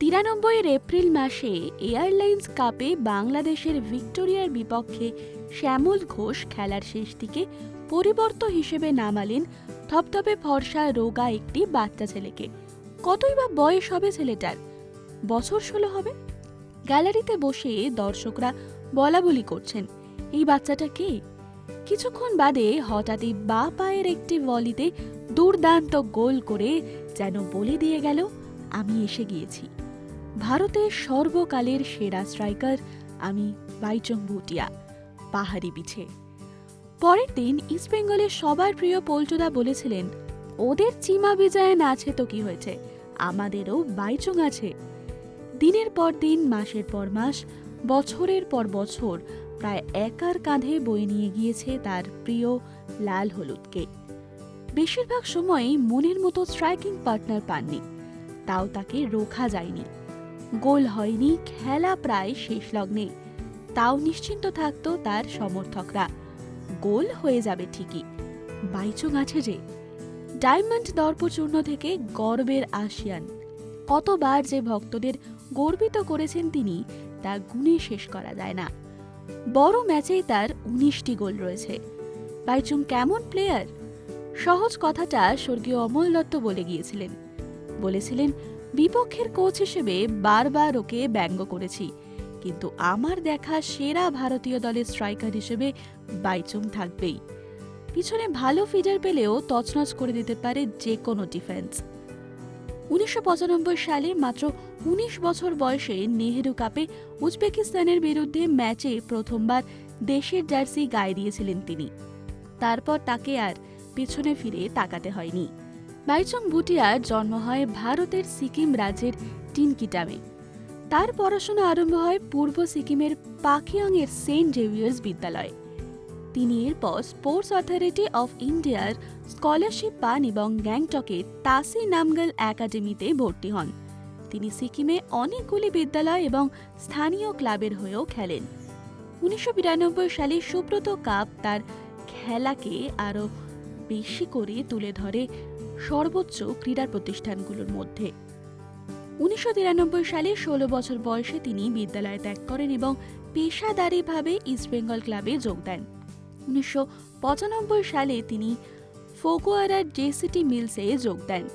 তিরানব্বইয়ের April মাসে airlines কাপে বাংলাদেশের ভিক্টোরিয়ার বিপক্ষে শ্যামল ঘোষ খেলার শেষ দিকে পরিবর্ত হিসেবে নামালেন থপথপে ফর্সা রোগা একটি বাচ্চা ছেলেকে। কতই বা বয়স হবে ছেলেটার? বছর ষোলো হবে? গ্যালারিতে বসে দর্শকরা বলাবলি করছেন, এই বাচ্চাটা কে? কিছুক্ষণ বাদে হঠাৎই বা পায়ের একটি ভলিতে দুর্দান্ত গোল করে যেন বলে দিয়ে গেল, আমি এসে গিয়েছি। ভারতের সর্বকালের সেরা স্ট্রাইকার আমি বাইচং ভুটিয়া, পাহাড়ি পিছে পরের দিন ইস্টবেঙ্গলের সবার প্রিয় পল্টুদা বলেছিলেন, ওদের চিমা বিজয়ন আছে তো কি হয়েছে? আমাদেরও বাইচং আছে। দিনের পর দিন, মাসের পর মাস, বছরের পর বছর প্রায় একার কাঁধে বয়ে নিয়ে গিয়েছে তার প্রিয় লাল হলুদকে। বেশিরভাগ সময়ই মনের মতো স্ট্রাইকিং পার্টনার পাননি, তাও তাকে রোখা যায়নি। গোল হয়নি, খেলা প্রায় শেষ লগ্নে। তাও নিশ্চিন্ত থাকতো তার সমর্থকরা। গোল হয়ে যাবে ঠিকই। বাইচুং আছে যে। ডায়মন্ড দর্পচূর্ণ থেকে গর্বের আসিয়ান। কতবার যে ভক্তদের গর্বিত করেছেন তিনি, তা গুণে শেষ করা যায় না। বড় ম্যাচেই তার উনিশটি গোল রয়েছে। বাইচুং কেমন প্লেয়ার? সহজ কথাটা স্বর্গীয় অমল দত্ত বলে গিয়েছিলেন। বলেছিলেন বিপক্ষের কোচ হিসেবে বারবার ওকে ব্যঙ্গ করেছি। কিন্তু আমার দেখা সেরা ভারতীয় দলের স্ট্রাইকার হিসেবে বাইচুং থাকবেই। পিছনে ভালো ফিডার পেলেও তছনছ করে দিতে পারে যে কোনো ডিফেন্স। উনিশশো পঁচানব্বই সালে মাত্র উনিশ বছর বয়সে নেহেরু কাপে উজবেকিস্তানের বিরুদ্ধে ম্যাচে প্রথমবার দেশের জার্সি গায়ে দিয়েছিলেন তিনি। তারপর তাকে আর পিছনে ফিরে তাকাতে হয়নি। বাইচং ভুটিয়ার জন্ম হয় ভারতের সিকিম রাজ্যের টিনকিটামে। তার পড়াশোনা আরম্ভ হয় পূর্ব সিকিমের পাখিয়ংয়ের সেন্ট জেভিয়ার্স বিদ্যালয়ে। তিনি এরপর স্পোর্টস অথরিটি অফ ইন্ডিয়ার স্কলারশিপ পান এবং গ্যাংটকে তাসি নামগল একাডেমিতে ভর্তি হন। তিনি সিকিমে অনেকগুলি বিদ্যালয় এবং স্থানীয় ক্লাবের হয়েও খেলেন। উনিশশো বিরানব্বই সালে সুব্রত কাপ তার খেলাকে আরও বেশি করে তুলে ধরে সর্বোচ্চ ক্রীড়া প্রতিষ্ঠানগুলোর মধ্যে। উনিশশো তিরানব্বই সালে ষোলো বছর বয়সে তিনি বিদ্যালয় ত্যাগ করেন এবং পেশাদারিভাবে ইস্টবেঙ্গল ক্লাবে যোগ দেন। উনিশশো পঁচানব্বই সালে তিনি ফোকোয়ারার জেসিটি মিলসে যোগ দেন।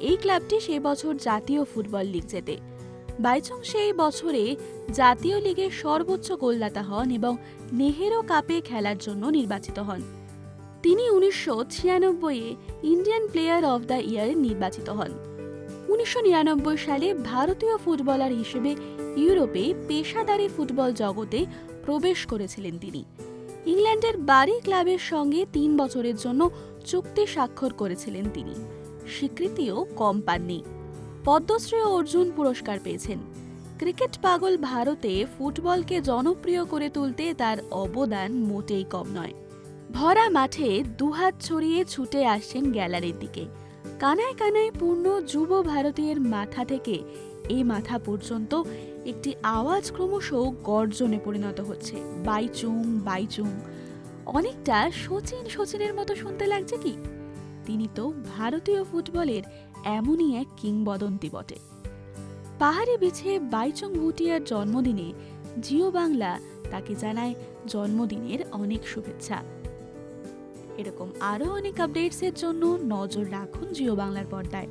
এই ক্লাবটি সে বছর জাতীয় ফুটবল লিগ জেতে। বাইচং সেই বছরে জাতীয় লিগের সর্বোচ্চ গোলদাতা হন এবং নেহেরো কাপে খেলার জন্য নির্বাচিত হন। তিনি উনিশশো ছিয়ানব্বইয়ে Indian player of the year নির্বাচিত হন। উনিশশো নিরানব্বই সালে ভারতীয় ফুটবলার হিসেবে ইউরোপে পেশাদারি ফুটবল জগতে প্রবেশ করেছিলেন তিনি। ইংল্যান্ডের বারি ক্লাবের সঙ্গে তিন বছরের জন্য চুক্তি স্বাক্ষর করেছিলেন তিনি। স্বীকৃতিও কম পাননি। পদ্মশ্রী অর্জুন পুরস্কার পেয়েছেন। ক্রিকেট পাগল ভারতে ফুটবলকে জনপ্রিয় করে তুলতে তার অবদান মোটেই কম নয়। ভরা মাঠে দুহাত ছড়িয়ে ছুটে আসছেন গ্যালারির দিকে। কানায় কানায় পূর্ণ যুব ভারতীয়ের মাথা থেকে এই মাথা পর্যন্ত একটি আওয়াজ ক্রমশ গর্জনে পরিণত হচ্ছে। বাইচুং বাইচুং। অনেকটা সচিন সচিনের মতো শুনতে লাগছে কি? তিনি তো ভারতীয় ফুটবলের এমনই এক কিংবদন্তি বটে। পাহাড়ি বিছে বাইচুং ভুটিয়ার জন্মদিনে জিও বাংলা তাকে জানায় জন্মদিনের অনেক শুভেচ্ছা। এরকম আরও অনেক আপডেটসের জন্য নজর রাখুন জিও বাংলার পর্দায়।